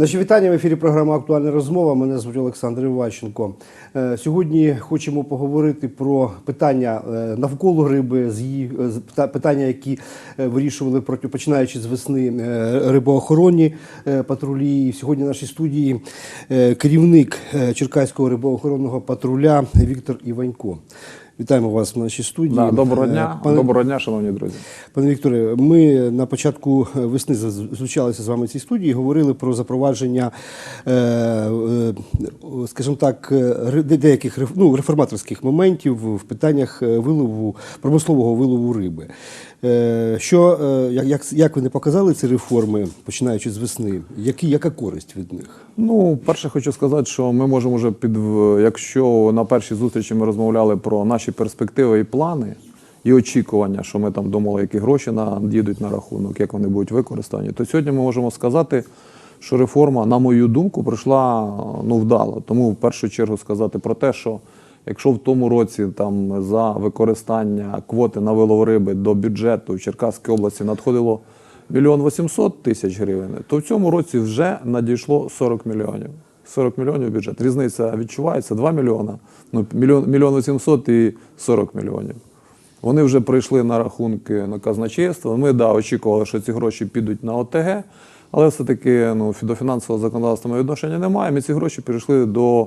Наші вітання в ефірі програма Актуальна розмова. Мене звуть Олександр Іващенко. Е, Сьогодні хочемо поговорити про питання е, навколо риби, з її е, питання, які вирішували проти починаючи з весни рибоохоронні патрулі. Сьогодні в нашій студії керівник Черкаського рибоохоронного патруля Віктор Іванько. Вітаємо вас в нашій студії. Да, доброго Е, дня, пане- доброго дня, шановні друзі. Пане Вікторе, ми на початку весни зустрічалися з вами в цій студії, говорили про запровадження, е, е, скажімо так, деяких ну, реформаторських моментів в питаннях вилову промислового вилову риби. Що як, як ви не показали ці реформи, починаючи з весни? Які, яка користь від них? Ну, перше, хочу сказати, що ми можемо вже під якщо на першій зустрічі ми розмовляли про наші перспективи і плани і очікування, що ми там думали, які гроші надійдуть на рахунок, як вони будуть використані, то сьогодні ми можемо сказати, що реформа, на мою думку, пройшла ну вдало. Тому в першу чергу сказати про те, що якщо в тому році там за використання квоти на вилов до бюджету в Черкаській області надходило мільйон 800 тисяч гривень, то в цьому році вже надійшло 40 мільйонів. 40 мільйонів бюджет. Різниця відчувається 2 мільйона. Ну, мільйон, мільйон 800 і 40 мільйонів. Вони вже прийшли на рахунки на казначейство. Ми да, очікували, що ці гроші підуть на ОТГ, але все-таки ну, до фінансового законодавства відношення немає. Ми ці гроші перейшли до,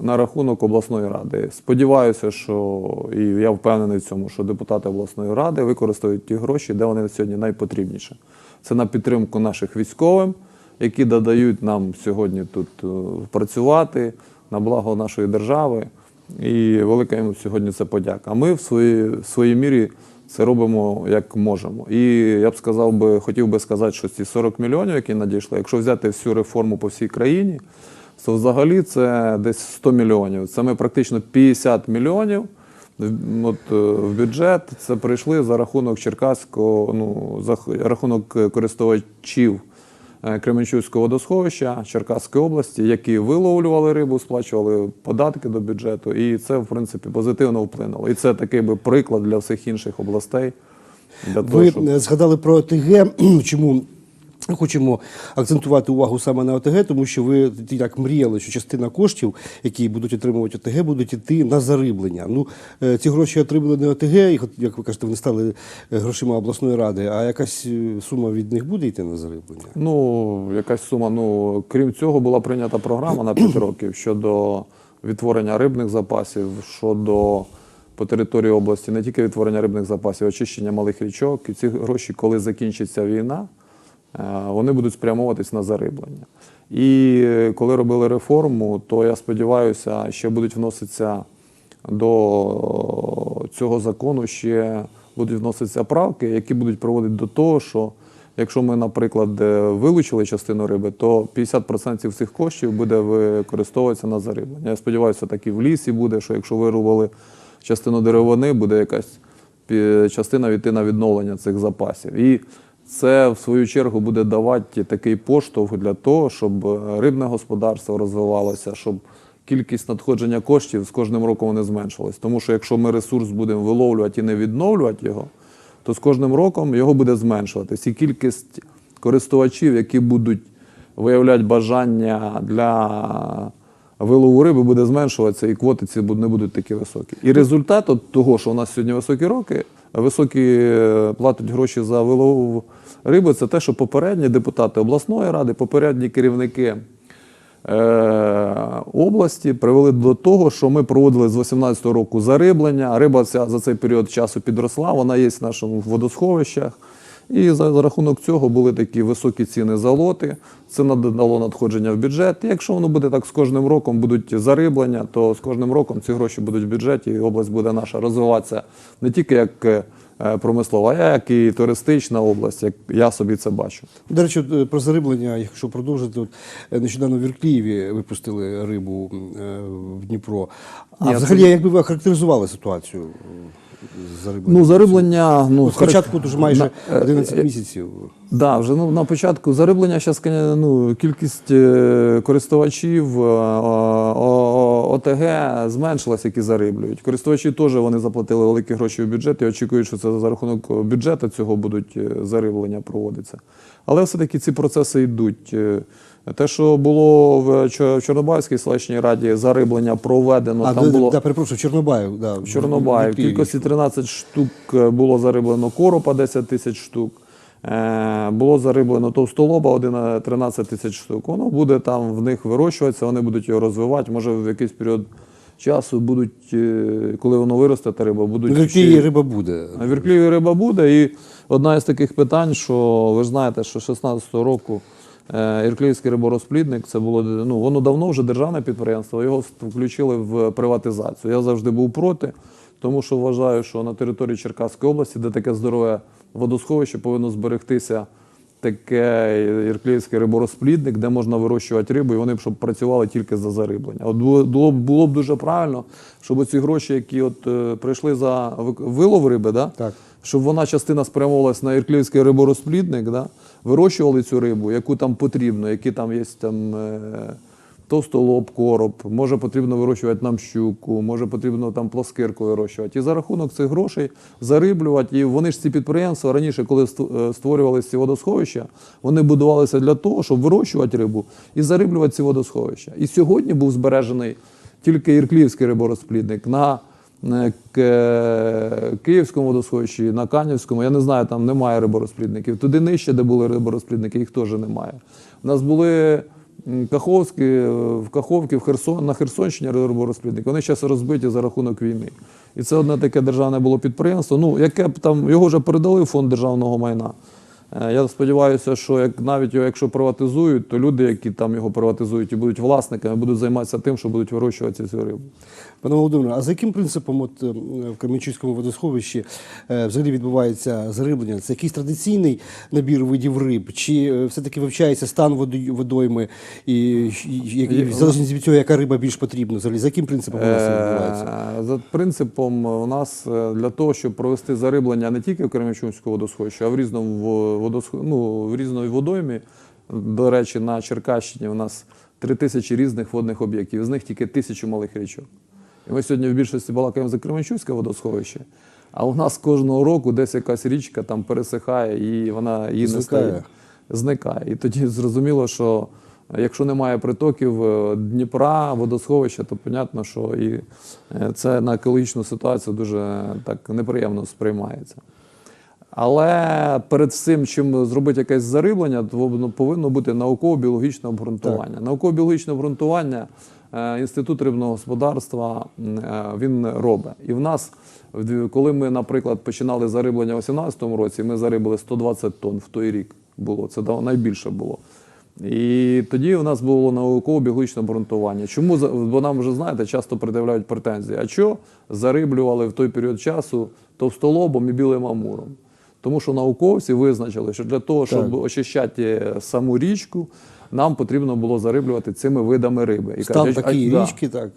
на рахунок обласної ради. Сподіваюся, що і я впевнений в цьому, що депутати обласної ради використають ті гроші, де вони сьогодні найпотрібніше. Це на підтримку наших військовим, які додають нам сьогодні тут е, працювати на благо нашої держави. І велика їм сьогодні це подяка. А ми в своїй, в своїй мірі це робимо як можемо. І я б сказав би, хотів би сказати, що ці 40 мільйонів, які надійшли, якщо взяти всю реформу по всій країні, то взагалі це десь 100 мільйонів. Це ми практично 50 мільйонів от, е, в бюджет. Це прийшли за рахунок Черкаського, ну, за рахунок е, користувачів Кременчуцького водосховища Черкаської області, які виловлювали рибу, сплачували податки до бюджету, і це, в принципі, позитивно вплинуло. І це такий би приклад для всіх інших областей. Для того, Ви щоб... е, згадали про ОТГ. Чому хочемо акцентувати увагу саме на ОТГ, тому що ви так мріяли, що частина коштів, які будуть отримувати ОТГ, будуть йти на зариблення. Ну, е, ці гроші отримали не ОТГ, їх, як ви кажете, вони стали е, грошима обласної ради, а якась е, сума від них буде йти на зариблення. Ну, якась сума. Ну, крім цього, була прийнята програма на 5 років щодо відтворення рибних запасів, щодо по території області не тільки відтворення рибних запасів, очищення малих річок. І ці гроші, коли закінчиться війна, вони будуть спрямовуватись на зариблення. І е, коли робили реформу, то я сподіваюся, ще будуть вноситися до цього закону ще будуть вноситися правки, які будуть проводити до того, що якщо ми, наприклад, е, вилучили частину риби, то 50% всіх коштів буде використовуватися на зариблення. Я сподіваюся, так і в лісі буде, що якщо вирубали частину деревини, буде якась частина війти на відновлення цих запасів. І це, в свою чергу, буде давати такий поштовх для того, щоб е, рибне господарство розвивалося, щоб кількість надходження коштів з кожним роком вони зменшилась. Тому що якщо ми ресурс будемо виловлювати і не відновлювати його, то з кожним роком його буде зменшуватись. І кількість користувачів, які будуть виявляти бажання для вилову риби, буде зменшуватися, і квоти ці не будуть такі високі. І результат от того, що у нас сьогодні високі роки, високі е, платять гроші за вилову риби, це те, що попередні депутати обласної ради, попередні керівники е, області привели до того, що ми проводили з 18 року зариблення. Риба ця за цей період часу підросла, вона є в нашому водосховищах. І за, за рахунок цього були такі високі ціни за лоти. Це надало надходження в бюджет. І якщо воно буде так з кожним роком будуть зариблення, то з кожним роком ці гроші будуть в бюджеті, і область буде наша розвиватися не тільки як е, промислова, а як і туристична область, як я собі це бачу. До речі, е, про зариблення, якщо продовжити, от, е, нещодавно в Ірклієві випустили рибу в Дніпро. А Ні, взагалі, це- як би ви охарактеризували ситуацію зариблення? Ну, зариблення, ну, От спочатку харак- дуже майже На- е, 11 місяців. Да, вже ну, на початку зариблення зараз ну, кількість е, користувачів е, о- о- ОТГ зменшилось, які зариблюють. Користувачі теж вони заплатили великі гроші в бюджет і очікують, що це за рахунок бюджету цього будуть е, зариблення проводитися. Але все-таки ці процеси йдуть. Е, Те, що було в Чо- Чорнобаївській селищній раді, зариблення проведено, А, там да, було да, перепрошую, Чорнобаїв. Да, в Чорнобаї. В кількості 13 штук е, було зариблено коропа 10 тисяч штук. Е, Було зариблено товстолоба 11 13 тисяч штук. Воно буде там в них вирощуватися, вони будуть його розвивати. Може, в якийсь період часу будуть, е, коли воно виросте, та риба, будуть й- риба буде. Віркліві риба буде. І одна із таких питань, що ви ж знаєте, що 16-го року е, Ірклівський риборозплідник, це було ну, воно давно вже державне підприємство, його включили в приватизацію. Я завжди був проти, тому що вважаю, що на території Черкаської області, де таке здорове водосховище, повинно зберегтися таке ірклівський риборозплідник, де можна вирощувати рибу, і вони б щоб працювали тільки за зариблення. От було, було, б- було б дуже правильно, щоб ці гроші, які от е, прийшли за вилов риби, да? Так. щоб вона частина спрямовувалась на ірклівський риборозплідник, да? вирощували цю рибу, яку там потрібно, які там є там. Е- Товстолоб, короб, може потрібно вирощувати нам щуку, може потрібно там плоскирку вирощувати. І за рахунок цих грошей зариблювати. І вони ж ці підприємства раніше, коли е, створювалися ці водосховища, вони будувалися для того, щоб вирощувати рибу і зариблювати ці водосховища. І сьогодні був збережений тільки Ірклівський риборозплідник на е, Київському водосховищі, на Канівському, я не знаю, там немає риборозплідників. Туди нижче, де були риборозплідники, їх теж немає. У нас були Каховські, е, в Каховці, в Херсон, на Херсонщині риборозплідники. Вони зараз розбиті за рахунок війни. І це одне таке державне було підприємство. Ну, яке б там його вже передали в фонд державного майна. Е, Я сподіваюся, що як навіть його, якщо приватизують, то люди, які там його приватизують і будуть власниками, будуть займатися тим, що будуть вирощувати цю рибу. Пане Володимире, а за яким принципом от, е, в Кременчуцькому водосховищі е, взагалі відбувається зариблення? Це якийсь традиційний набір видів риб, чи е, все-таки вивчається стан водойми, і, і, і, і в залежності від цього, яка риба більш потрібна? Взагалі, за яким принципом у нас це відбувається? Е, За принципом у нас для того, щоб провести зариблення не тільки в Кременчуцькому водосховищі, а в різному в- водосхо... ну, в різної водоймі. До речі, на Черкащині у нас три тисячі різних водних об'єктів, з них тільки тисячу малих річок. І ми сьогодні в більшості балакаємо за Кременчуцьке водосховище. А у нас кожного року десь якась річка там пересихає і вона її не стає зникає. І тоді зрозуміло, що якщо немає притоків е, Дніпра, водосховища, то понятно, що і е, це на екологічну ситуацію дуже так неприємно сприймається. Але перед цим, чим зробити якесь зариблення, то повинно бути науково-біологічне обґрунтування. Науково-біологічне обґрунтування е, Інститут рибного господарства е, він робить. І в нас, коли ми, наприклад, починали зариблення у 2018 році, ми зарибили 120 тонн в той рік було. Це найбільше було. І тоді у нас було науково-біологічне обґрунтування. Чому бо нам вже знаєте, часто пред'являють претензії. А що зариблювали в той період часу товстолобом і білим амуром? Тому що науковці визначили, що для того, щоб Так. очищати саму річку, нам потрібно було зариблювати цими видами риби. І Стан кажуть, а- такої да. так.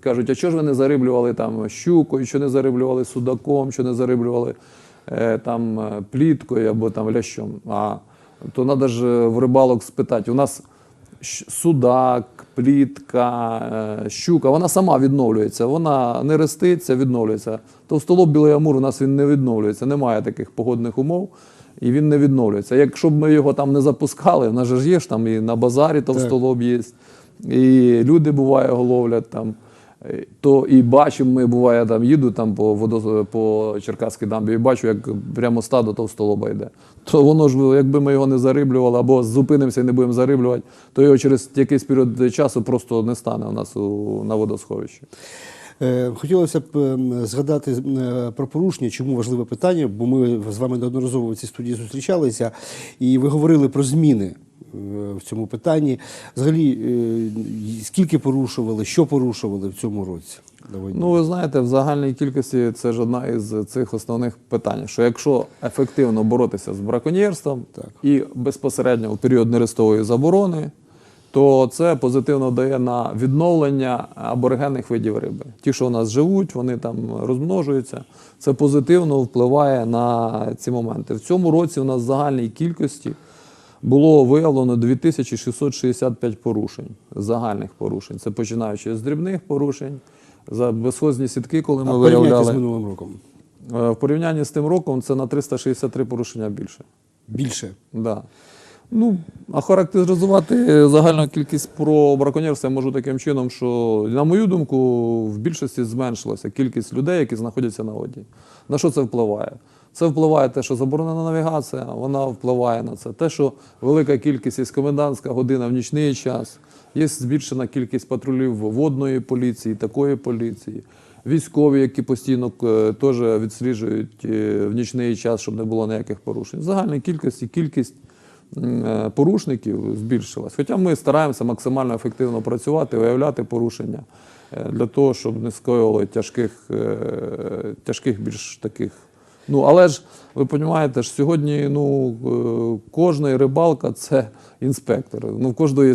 Кажуть, а чого ж ви не зариблювали там щукою, що не зариблювали судаком, що не зариблювали е, там е, пліткою або там лящом. А то треба ж е, в рибалок спитати. У нас судак, плітка, е, щука, вона сама відновлюється, вона не реститься, відновлюється. Товстолоб білий амур у нас він не відновлюється, немає таких погодних умов. І він не відновлюється. Якщо б ми його там не запускали, в нас же ж є ж там і на базарі товстолоб є, і люди буває ловлять там. Е, То і бачимо, ми буває там їду там по водо, по Черкаській дамбі і бачу, як прямо стадо товстолоба йде. То воно ж, якби ми його не зариблювали, або зупинимося і не будемо зариблювати, то його через якийсь період часу просто не стане у нас у, на водосховищі. Е, Хотілося б ем, згадати е, про порушення, чому важливе питання, бо ми з вами неодноразово в цій студії зустрічалися, і ви говорили про зміни е, в цьому питанні. Взагалі, скільки порушували, що порушували в цьому році? Ну, ви знаєте, в загальній кількості це ж одна із цих основних питань, що якщо ефективно боротися з браконьєрством Так. і безпосередньо в період нерестової заборони, то це позитивно дає на відновлення аборигенних видів риби. Ті, що у нас живуть, вони там розмножуються. Це позитивно впливає на ці моменти. В цьому році у нас в загальній кількості було виявлено 2665 порушень, загальних порушень. Це починаючи з дрібних порушень, за безхозні сітки, коли ми А порівняйте з минулим роком. Е, В порівнянні з тим роком це на 363 порушення більше. Більше. Да. Ну, а характеризувати загальну кількість про браконьєрство я можу таким чином, що, на мою думку, в більшості зменшилася кількість людей, які знаходяться на воді. На що це впливає? Це впливає те, що заборонена навігація, вона впливає на це. Те, що велика кількість є комендантська година в нічний час, є збільшена кількість патрулів водної поліції, такої поліції. Військові, які постійно е, теж відсліджують е, в нічний час, щоб не було ніяких порушень. Загальна кількість і кількість порушників збільшилась. Хоча ми стараємося максимально ефективно працювати, виявляти порушення е, для того, щоб не скоювали тяжких, е, тяжких більш таких. Ну, але ж ви розумієте, ж сьогодні ну, е, кожний рибалка це інспектор. Ну, в кожного є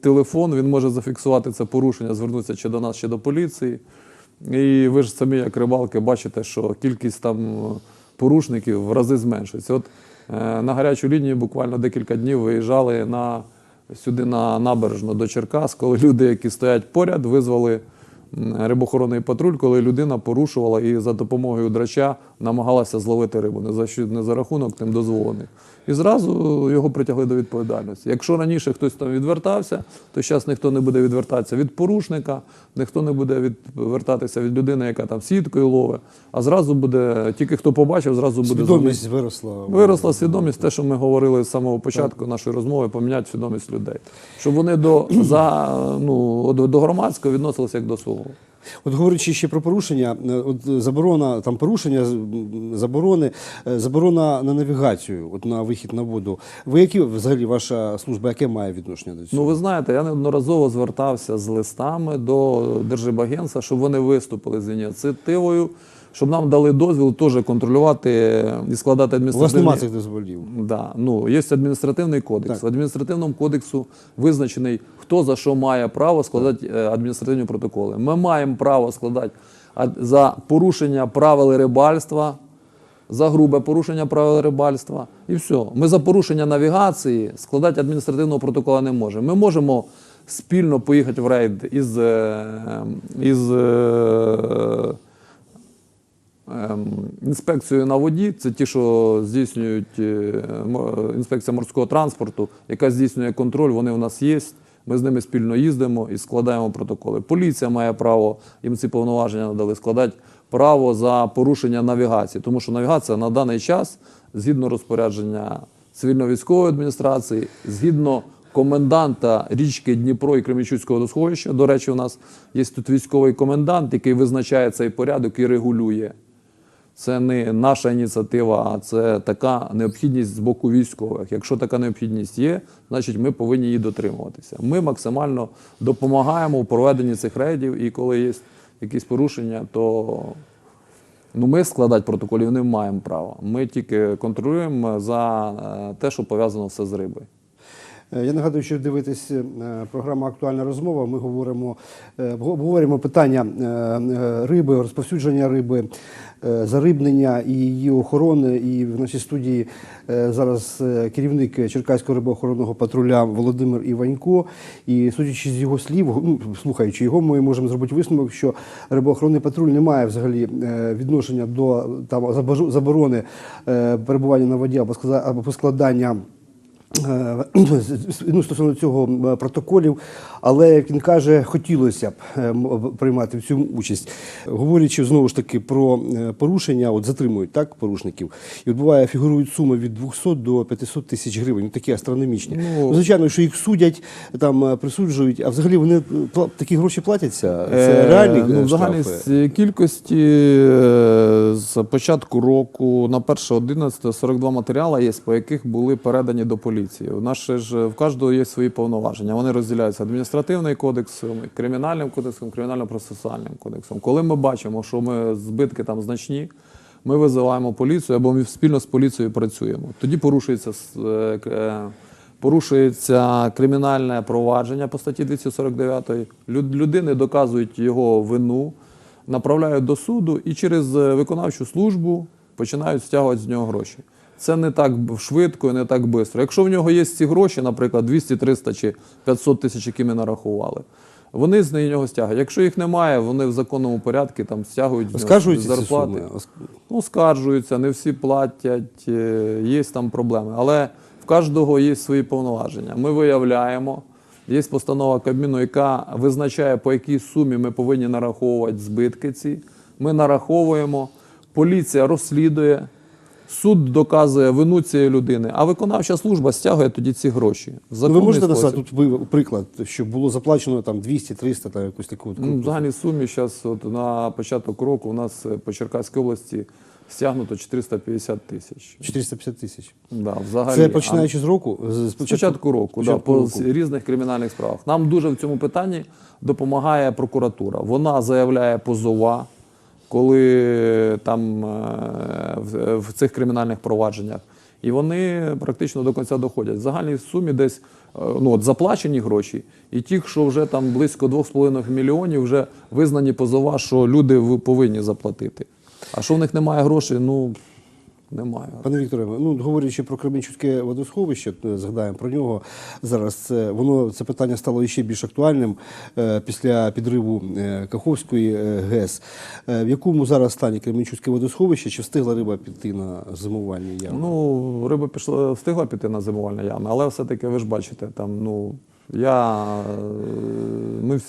телефон, він може зафіксувати це порушення, звернутися чи до нас, чи до поліції. І ви ж самі, як рибалки, бачите, що кількість там е, порушників в рази зменшується. От е, на гарячу лінію буквально декілька днів виїжджали на, сюди на набережну до Черкас, коли люди, які стоять поряд, визвали рибохоронний патруль, коли людина порушувала і за допомогою драча намагалася зловити рибу, не за, не за рахунок тим дозволених. І зразу його притягли до відповідальності. Якщо раніше хтось там відвертався, то зараз ніхто не буде відвертатися від порушника, ніхто не буде відвертатися від людини, яка там сіткою ловить, а зразу буде, тільки хто побачив, зразу буде Свідомість виросла. Виросла свідомість, те, що ми говорили з самого початку нашої розмови, поміняти свідомість людей, щоб вони до, за, ну, до, до громадського відносилися як до свого. От говорячи ще про порушення, е, от заборона там порушення, заборони, е, заборона на навігацію, от на вихід на воду. Ви які взагалі ваша служба, яке має відношення до цього? Ну, ви знаєте, я неодноразово звертався з листами до Держибагенства, щоб вони виступили з ініціативою, щоб нам дали дозвіл теж контролювати і складати У вас адміністративні... немає цих дозволів. Да, ну, є адміністративний кодекс. В адміністративному кодексу визначений, хто за що має право складати е, адміністративні протоколи. Ми маємо право складати за порушення правил рибальства, за грубе порушення правил рибальства. І все. Ми за порушення навігації складати адміністративного протокола не можемо. Ми можемо спільно поїхати в рейд із, е, із е, Ем, на воді це ті, що здійснюють е, інспекція морського транспорту, яка здійснює контроль. Вони у нас є. Ми з ними спільно їздимо і складаємо протоколи. Поліція має право, їм ці повноваження надали, складати право за порушення навігації, тому що навігація на даний час, згідно розпорядження цивільно-військової адміністрації, згідно коменданта річки Дніпро і Кременчуцького водосховища. До речі, у нас є тут військовий комендант, який визначає цей порядок і регулює. Це не наша ініціатива, а це така необхідність з боку військових. Якщо така необхідність є, значить ми повинні її дотримуватися. Ми максимально допомагаємо у проведенні цих рейдів, і коли є якісь порушення, то ну, ми складати протоколів не маємо права. Ми тільки контролюємо за е, те, що пов'язано все з рибою. Е, Я нагадую, що дивитесь е, програма Актуальна розмова. Ми говоримо, е, обговорюємо питання риби, розповсюдження риби, зарибнення і її охорони. І в нашій студії зараз керівник Черкаського рибоохоронного патруля Володимир Іванько. І судячи з його слів, ну, слухаючи його, ми можемо зробити висновок, що рибоохоронний патруль не має взагалі відношення до там заборони перебування на воді або складання. Е, ну, стосовно цього протоколів, але як він каже, хотілося б е, приймати в цьому участь. Говорячи знову ж таки про е, порушення, от затримують так порушників, і от буває фігурують суми від 200 до 500 тисяч гривень, ну такі астрономічні. Ну, Ну, звичайно, що їх судять, там присуджують, а взагалі вони такі гроші платяться. Це реальні е, ну, штрафи? загальній с- кількості з початку року на 1.11 42 матеріали є, по яких були передані до поліції. У нас ж в кожного є свої повноваження. Вони розділяються адміністративним кодексом, кримінальним кодексом, кримінально-процесуальним кодексом. Коли ми бачимо, що ми збитки там значні. Ми визиваємо поліцію або ми спільно з поліцією працюємо. Тоді порушується е, е, порушується кримінальне провадження по статті 249. Люд- Людини доказують його вину, направляють до суду і через е, виконавчу службу починають стягувати з нього гроші. Це не так швидко і не так швидко. Якщо в нього є ці гроші, наприклад, 200, 300 чи 500 тисяч, які ми нарахували, вони з нього стягують. Якщо їх немає, вони в законному порядку там стягують Оскаржуються ці зарплати. суми? Ну, скаржуються, не всі платять, е, є там проблеми. Але в кожного є свої повноваження. Ми виявляємо, є постанова Кабміну, яка визначає, по якій сумі ми повинні нараховувати збитки ці. Ми нараховуємо, поліція розслідує, суд доказує вину цієї людини, а виконавча служба стягує тоді ці гроші. В ви можете спосіб. назвати тут ви- приклад, що було заплачено там 200, 300 та якусь таку. Ну, в загальній сумі зараз от на початок року у нас е, по Черкаській області стягнуто 450 тисяч. 450 тисяч. Да, взагалі. Це починаючи з року? З з початку року, да, початку по року. різних кримінальних справах. Нам дуже в цьому питанні допомагає прокуратура. Вона заявляє позова, коли там е, в, в цих кримінальних провадженнях. І вони практично до кінця доходять. В загальній сумі десь е, ну, от заплачені гроші, і ті, що вже там близько 2,5 мільйонів, вже визнані позова, що люди повинні заплатити. А що в них немає грошей, ну немає. Пане Вікторе, ну говорячи про Кременчуцьке водосховище, е, згадаємо про нього зараз. Це воно це питання стало ще більш актуальним е, після підриву е, Каховської е, ГЕС. Е, в якому зараз стані Кременчуцьке водосховище? Чи встигла риба піти на зимування ями? Ну, риба пішла, встигла піти на зимувальні ями, але все-таки ви ж бачите, там, ну, я, е, ми,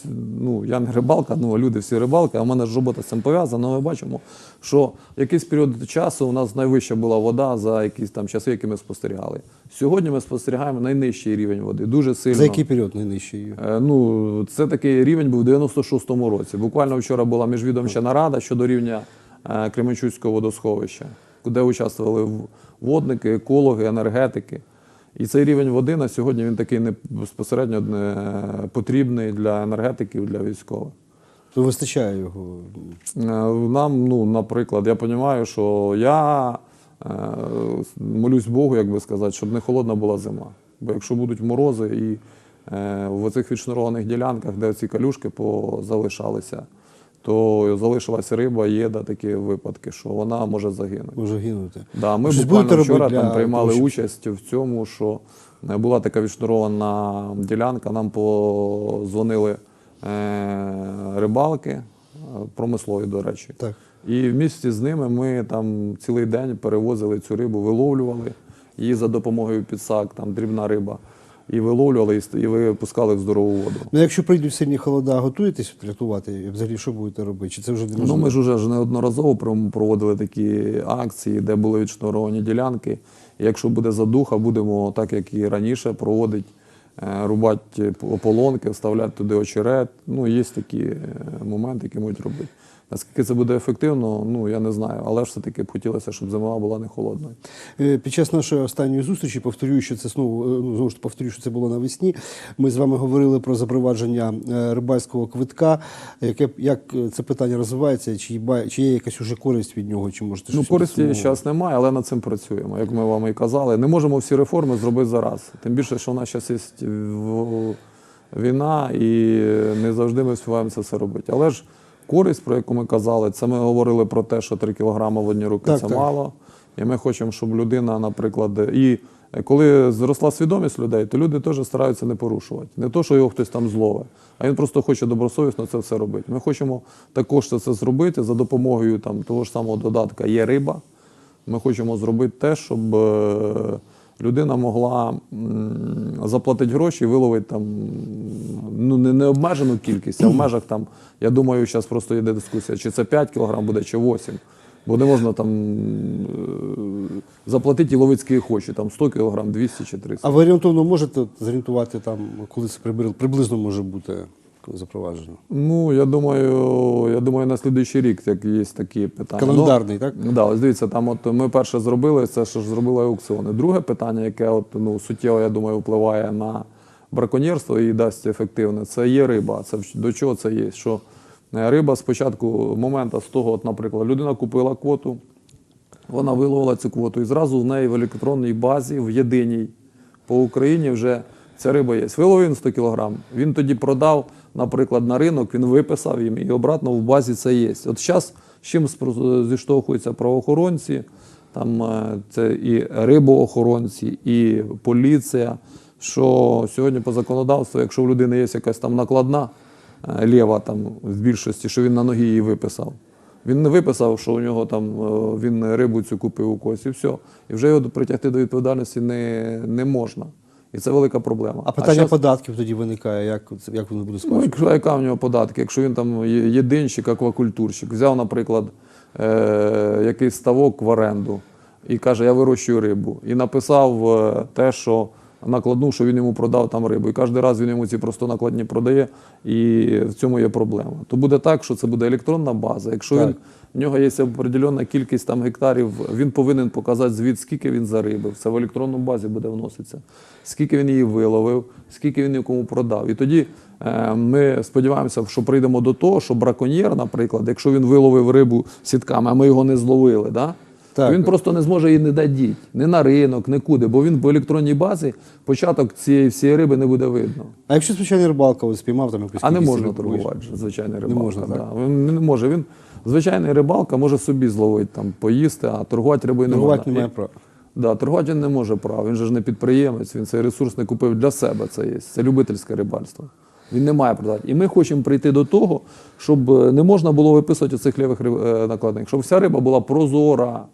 ну, я не рибалка, ну, люди всі рибалки, а в мене ж робота з цим пов'язана. Ми бачимо, що якийсь період часу у нас найвища була вода за якісь там часи, які ми спостерігали. Сьогодні ми спостерігаємо найнижчий рівень води, дуже сильно. За який період найнижчий? Е, Ну, це такий рівень був у 96-му році. Буквально вчора була міжвідомча нарада щодо рівня е, Кременчуцького водосховища, де участвували водники, екологи, енергетики. І цей рівень води на сьогодні він такий не безпосередньо не потрібний для енергетиків, для військових. То вистачає його. Е, Нам, ну, наприклад, я розумію, що я е, молюсь Богу, як би сказати, щоб не холодна була зима. Бо якщо будуть морози і е, в оцих відшнурованих ділянках, де ці калюшки позалишалися, то залишилася риба, є да, такі випадки, що вона може загинути. Може гинути. Да, ми Щось буквально вчора там приймали того, участь в цьому, що е, була така відшнурована ділянка, нам позвонили е, рибалки, е, промислові, до речі. Так. І в місті з ними ми там цілий день перевозили цю рибу, виловлювали її за допомогою підсак, там дрібна риба. І виловлювали, і випускали в здорову воду. Ну, якщо прийдуть сильні холода, готуєтесь рятувати? І Взагалі, що будете робити? Чи це вже не Ну, ми ж вже неодноразово проводили такі акції, де були відшнуровані ділянки. Якщо буде задуха, будемо так, як і раніше, проводити, рубати ополонки, вставляти туди очерет. Ну, є такі е, моменти, які можуть робити. Наскільки це буде ефективно, ну я не знаю, але ж все-таки б хотілося, щоб зима була не холодною. Е, Під час нашої останньої зустрічі повторюю, що це знову е, ну, знову ж повторюю, що це було навесні. Ми з вами говорили про запровадження е, рибальського квитка. Яке як е, це питання розвивається? Чи чи є якась уже користь від нього? Чи можете Ну, користі зараз немає, але над цим працюємо. Як ми вам і казали, не можемо всі реформи зробити зараз. Тим більше, що в нас зараз є війна, і не завжди ми встигаємо це все робити. Але ж користь, про яку ми казали, це ми говорили про те, що 3 кілограми в одні руки Так, це так. мало. І ми хочемо, щоб людина, наприклад, і коли зросла свідомість людей, то люди теж стараються не порушувати. Не то, що його хтось там зловить, а він просто хоче добросовісно це все робити. Ми хочемо також це зробити за допомогою там, того ж самого додатка є риба. Ми хочемо зробити те, щоб е, людина могла заплатити гроші і виловити там ну, не, не обмежену кількість, а в межах там, я думаю, зараз просто йде дискусія, чи це 5 кг буде, чи 8. Бо не можна там е, заплатити і ловити скільки хоче, там 100 кг, 200 чи 300. А ви орієнтовно можете зорієнтувати там, коли це приблизно може бути запроваджено? Ну, я думаю, я думаю, на слідуючий рік як є такі питання. Календарний, так? Ну, да, ось дивіться, там от ми перше зробили, це що ж зробили аукціони. Друге питання, яке от, ну, суттєво, я думаю, впливає на браконьєрство і дасть ефективне, це є риба. Це до чого це є? Що е, риба спочатку моменту з того, от, наприклад, людина купила квоту, вона виловила цю квоту, і зразу в неї в електронній базі, в єдиній по Україні вже ця риба є. Виловив він 100 кг, він тоді продав, наприклад, на ринок, він виписав їм і обратно в базі це є. От зараз з чим зіштовхуються правоохоронці, там е, це і рибоохоронці, і поліція. Що сьогодні по законодавству, якщо в людини є якась там накладна е, лєва там в більшості, що він на ногі її виписав. Він не виписав, що у нього там е, він рибу цю купив у когось, і все. І вже його притягти до відповідальності не, не можна. І це велика проблема. А питання щас- податків тоді виникає, як, як воно буде Ну, сплачувати? якщо яка в нього податки, якщо він там єдинщик, аквакультурщик, взяв, наприклад, е, якийсь ставок в оренду і каже, я вирощую рибу. І написав е, те, що накладну, що він йому продав там рибу. І кожен раз він йому ці просто накладні продає, і в цьому є проблема. То буде так, що це буде електронна база. Якщо Так. він в нього є определенна кількість там гектарів, він повинен показати звіт, скільки він зарибив. Це в електронному базі буде вноситься. Скільки він її виловив, скільки він її кому продав. І тоді е, ми сподіваємося, що прийдемо до того, що браконьєр, наприклад, якщо він виловив рибу сітками, а ми його не зловили, да? Так. він просто не зможе її не дадіть, ні на ринок, нікуди, бо він по електронній базі початок цієї всієї риби не буде видно. А якщо звичайний рибалка ось спіймав там якусь А не можна торгувати звичайний рибалка. можна, так? да. Він не може. Він звичайний рибалка може собі зловити там, поїсти, а торгувати рибою не Торгувати можна. немає права. Да, торгувати він не може права. Він же ж не підприємець, він цей ресурс не купив для себе. Це є. Це любительське рибальство. Він не має продати. І ми хочемо прийти до того, щоб е, не можна було виписувати оцих лівих е, накладних, щоб вся риба була прозора.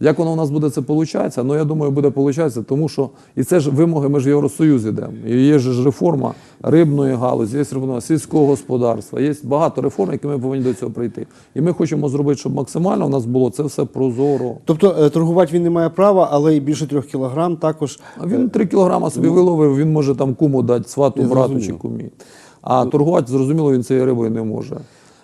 Як воно у нас буде це виходить? Ну я думаю, буде виходить, тому що і це ж вимоги, ми ж в Євросоюз йдемо. І є ж реформа рибної галузі, є реформа сільського господарства, є багато реформ, які ми повинні до цього прийти. І ми хочемо зробити, щоб максимально у нас було це все прозоро. Тобто е, торгувати він не має права, але і більше трьох кілограм також. А він 3 кілограма собі виловив, він може там куму дати свату, брату чи кумі. А торгувати, зрозуміло, він цією рибою не може.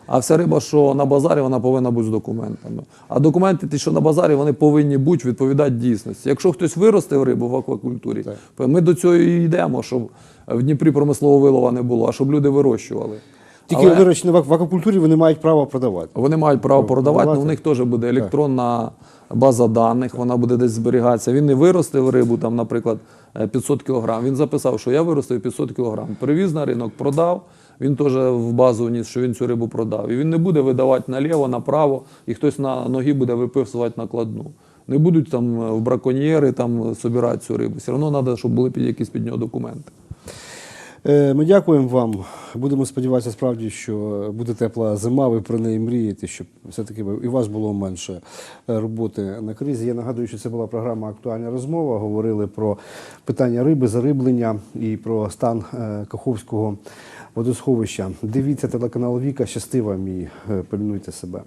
А вся риба, що на базарі, вона повинна бути з документами. А документи, ті, що на базарі, вони повинні бути відповідати дійсності. Якщо хтось виростив рибу в аквакультурі, ми до цього і йдемо, щоб в Дніпрі промислового вилова не було, а щоб люди вирощували. Тільки, Але- до в аквакультурі вони мають право продавати. вони мають право продавати, але продавати. у них теж буде електронна база даних, вона буде десь зберігатися. Він не виростив рибу, там, наприклад, е, 500 кг. Він записав, що я виростив 500 кг. Привіз на ринок, продав. Він теж в базу вніс, що він цю рибу продав. І він не буде видавати наліво, направо, і хтось на ногі буде виписувати накладну. Не будуть там е, в браконьєри там собирати цю рибу. Все одно треба, щоб були під якісь під нього документи. Е, Ми дякуємо вам. Будемо сподіватися, справді, що буде тепла зима, ви про неї мрієте, щоб все-таки і вас було менше е, роботи на кризі. Я нагадую, що це була програма Актуальна розмова. Говорили про питання риби, зариблення і про стан Каховського водосховища. Дивіться телеканал Віка, щасти вам і е, пильнуйте себе.